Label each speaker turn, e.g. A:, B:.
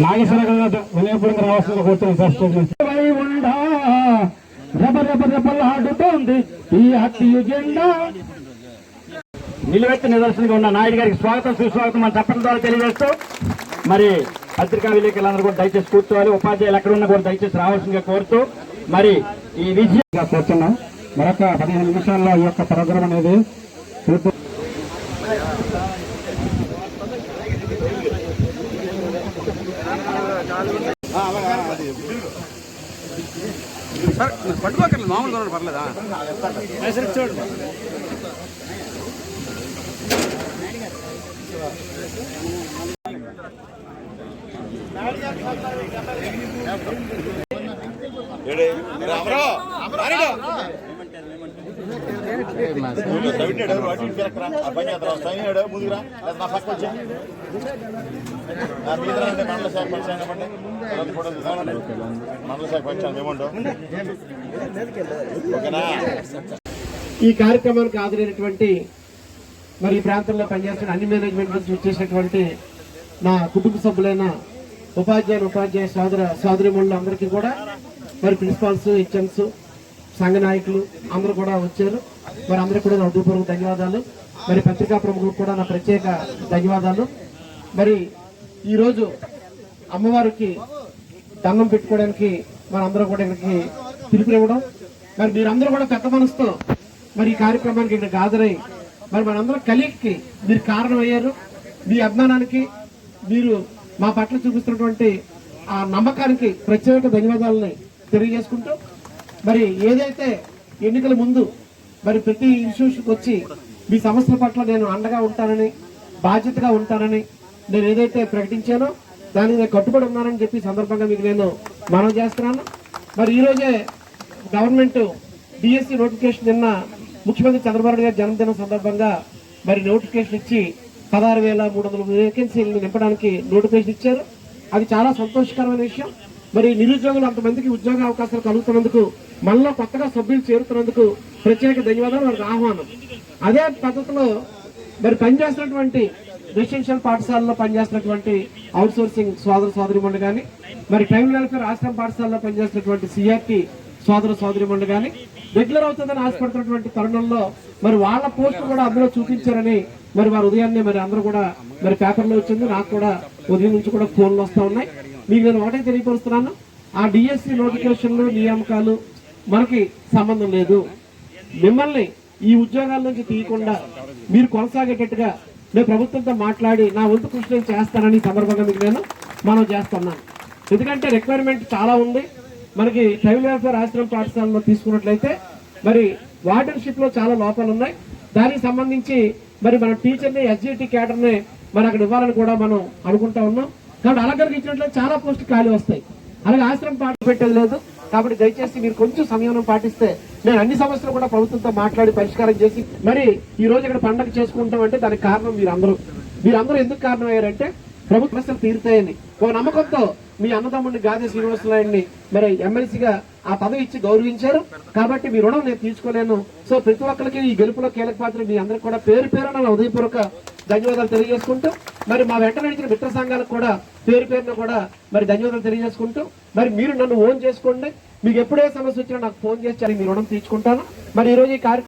A: నాగేశ్వర వినయపురం రావాల్సిన కోరుతున్నాను సార్ రెప రెప రెపలాడుతోంది ఈ హత్యు జెండా నిలువెత్తి నిదర్శనంగా ఉన్న నాయుడు గారికి స్వాగతం సుస్వాగతం మన చెప్పడం ద్వారా తెలియజేస్తూ మరి పత్రికా విలేకరులందరూ కూడా దయచేసి కూర్చోవాలి. ఉపాధ్యాయులు ఎక్కడ ఉన్నా కూడా దయచేసి రావాల్సిందిగా కోరుతూ మరి ఈ విజయం కోరుతున్నాం మరొక పదిహేను నిమిషాల్లో ఈ యొక్క ప్రోగ్రాం అనేది
B: సార్ పట్టుకోకండి మామూలుగా ఉన్నాడు పర్లేదా
C: ముందుకురా నా పక్క వచ్చి మండల శాఖ మండల శాఖ ఓకేనా
D: ఈ కార్యక్రమానికి హాజరైనటువంటి మరి ఈ ప్రాంతంలో పనిచేస్తున్న అన్ని మేనేజ్మెంట్ నుంచి వచ్చేసినటువంటి నా కుటుంబ సభ్యులైన ఉపాధ్యాయులు ఉపాధ్యాయ సోదర సోదరిమణులు అందరికీ కూడా మరి ప్రిన్సిపాల్స్ హెచ్ఎంస్ సంఘ నాయకులు అందరూ కూడా వచ్చారు. మరి అందరికీ కూడా నా హృదయపూర్వక ధన్యవాదాలు. మరి పత్రికా ప్రముఖులకు కూడా నా ప్రత్యేక ధన్యవాదాలు. మరి ఈరోజు అమ్మవారికి దండం పెట్టుకోవడానికి మనందరం కూడా ఇక్కడికి పిలుపునివ్వడం. మరి మీరందరూ కూడా పెద్ద మనసుతో మరి ఈ కార్యక్రమానికి ఇక్కడ హాజరై మరి మనందరం కలిగికి మీరు కారణమయ్యారు. మీ అభిమానానికి మీరు మా పట్ల చూపిస్తున్నటువంటి ఆ నమ్మకానికి ప్రత్యేక ధన్యవాదాలని తెలియజేసుకుంటూ మరి ఏదైతే ఎన్నికల ముందు మరి ప్రతి ఇన్స్టిట్యూషన్కి వచ్చి మీ సమస్యల పట్ల నేను అండగా ఉంటానని బాధ్యతగా ఉంటానని నేను ఏదైతే ప్రకటించానో దానికి నేను కట్టుబడి ఉన్నానని చెప్పి సందర్భంగా మీకు నేను మనం చేస్తున్నాను. మరి ఈరోజే గవర్నమెంట్ డిఎస్సి నోటిఫికేషన్ నిన్న ముఖ్యమంత్రి చంద్రబాబు గారి జన్మదినం సందర్భంగా మరి నోటిఫికేషన్ ఇచ్చి పదహారు వేల మూడు వందల వేకెన్సీలను నింపడానికి నోటిఫికేషన్ ఇచ్చారు. అది చాలా సంతోషకరమైన విషయం. మరి నిరుద్యోగులు అంతమందికి ఉద్యోగ అవకాశాలు కలుగుతున్నందుకు మనలో కొత్తగా సభ్యులు చేరుతున్నందుకు ప్రత్యేక ధన్యవాదాలు వారికి ఆహ్వానం. అదే పద్ధతిలో మరి పనిచేస్తున్నటువంటి రెసిడెన్షియల్ పాఠశాలలో పనిచేస్తున్నటువంటి అవుట్ సోర్సింగ్ సోదర సోదరిమణులు కానీ మరి ట్రైబల్ వెల్ఫేర్ ఆశ్రమ పాఠశాలలో పనిచేస్తున్నటువంటి సిఆర్టీ సోదర సోదరిమణులు కానీ రెగ్యులర్ అవుతుందని ఆశపడుతున్నటువంటి తరుణంలో మరి వాళ్ళ పోస్ట్ కూడా అందులో చూపించారని మరి వారు ఉదయాన్నే మరి అందరూ కూడా మరి పేపర్లో వచ్చింది. నాకు కూడా ఉదయం నుంచి కూడా ఫోన్లు వస్తూ ఉన్నాయి. మీకు నేను ఒకటే తెలియపరుస్తున్నాను. ఆ డిఎస్సి నోటిఫికేషన్లు నియామకాలు మనకి సంబంధం లేదు. మిమ్మల్ని ఈ ఉద్యోగాల నుంచి తీయకుండా మీరు కొనసాగేటట్టుగా నేను ప్రభుత్వంతో మాట్లాడి నా వంతు కృషి నేను చేస్తానని సందర్భంగా మీకు నేను మనం చేస్తున్నాను. ఎందుకంటే రిక్వైర్మెంట్ చాలా ఉంది. మనకి ట్రైబల్ వెల్ఫేర్ ఆశ్రమ పాఠశాలలో తీసుకున్నట్లయితే మరి వార్డెన్షిప్ చాలా లోపాలు ఉన్నాయి దానికి సంబంధించి మరి మన టీచర్ని ఎస్జిటి క్యాడర్ని మరి అక్కడ ఇవ్వాలని కూడా మనం అనుకుంటా ఉన్నాం. కాబట్టి అలా ఇచ్చినట్లయితే చాలా పోస్టులు ఖాళీ వస్తాయి. అలాగే ఆశ్రమం పాట పెట్టేది లేదు. కాబట్టి దయచేసి మీరు కొంచెం సంయమనం పాటిస్తే నేను అన్ని సమస్యలు కూడా ప్రభుత్వంతో మాట్లాడి పరిష్కారం చేసి మరి ఈ రోజు ఇక్కడ పండగ చేసుకుంటాం అంటే దానికి కారణం మీరందరూ. మీరందరూ ఎందుకు కారణం అయ్యారంటే ప్రభుత్వ సమస్యలు తీరుతాయని. ఓ నమ్మకంతో మీ అన్నదమ్ముడిని గాదే శ్రీనివాసరాయుడిని మరి ఎమ్మెల్సీగా ఆ పదవి ఇచ్చి గౌరవించారు. కాబట్టి మీ రుణం నేను తీర్చుకోలేను సో ప్రతి ఒక్కరికి ఈ గెలుపులో కీలక పాత్ర మీ అందరికి కూడా పేరు పేరున నా ఉదయపూర్వక ధన్యవాదాలు తెలియజేసుకుంటూ మరి మా వెంట నడిచిన మిత్ర సంఘాలకు కూడా పేరు పేరున కూడా మరి ధన్యవాదాలు తెలియజేసుకుంటూ మరి మీరు నన్ను ఓన్ చేసుకోండి. మీకు ఎప్పుడే సమస్య వచ్చినా నాకు ఫోన్ చేసి మీ రుణం తీర్చుకుంటాను. మరి ఈ రోజు ఈ కార్యక్రమం